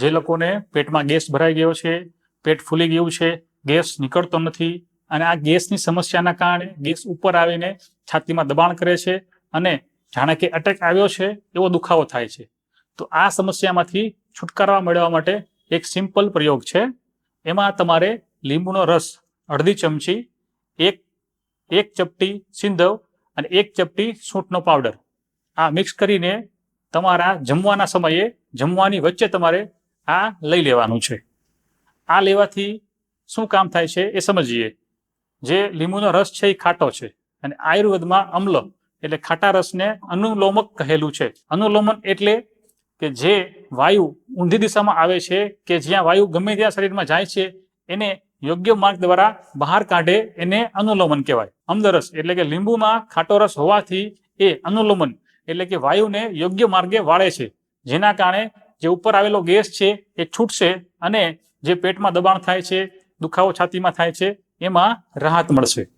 જે લોકોને પેટમાં ગેસ ભરાઈ ગયો છે, પેટ ફૂલી ગયું છે, ગેસ નીકળતો નથી અને આ ગેસની સમસ્યાના કારણે ગેસ ઉપર આવીને છાતીમાં દબાણ કરે છે અને જાણે કે અટેક આવ્યો છે એવો દુખાવો થાય છે. તો આ સમસ્યામાંથી છુટકારા મેળવવા માટે એક સિમ્પલ પ્રયોગ છે. એમાં તમારે લીંબુનો રસ, અડધી ચમચી, એક એક ચપટી સિંધવ અને એક ચપટી સૂંઠનો પાવડર. આ મિક્સ કરીને તમારા જમવાના સમયે જમવાની વચ્ચે તમારે આ લઈ લેવાનું છે. આ લેવાથી શું કામ થાય છે એ સમજીએ. જે લીંબુનો રસ છે એ ખાટો છે અને આયુર્વેદમાં અમ્લ એટલે ખાટા રસને અનુલોમક કહેલું છે. અનુલોમન એટલે કે જે વાયુ ઊંધી દિશામાં આવે છે કે જ્યાં વાયુ ગમે ત્યાં શરીરમાં જાય છે એને યોગ્ય માર્ગ દ્વારા બહાર કાઢે એને અનુલોમન કહેવાય. અમદરસ એટલે કે લીંબુમાં ખાટો રસ હોવાથી એ અનુલોમન એટલે કે વાયુને યોગ્ય માર્ગે વાળે છે. જેના કારણે જે ઉપર આવેલો ગેસ છે એ છૂટશે અને જે પેટમાં દબાણ થાય છે, દુખાવો છાતીમાં થાય છે, એમાં રાહત મળશે.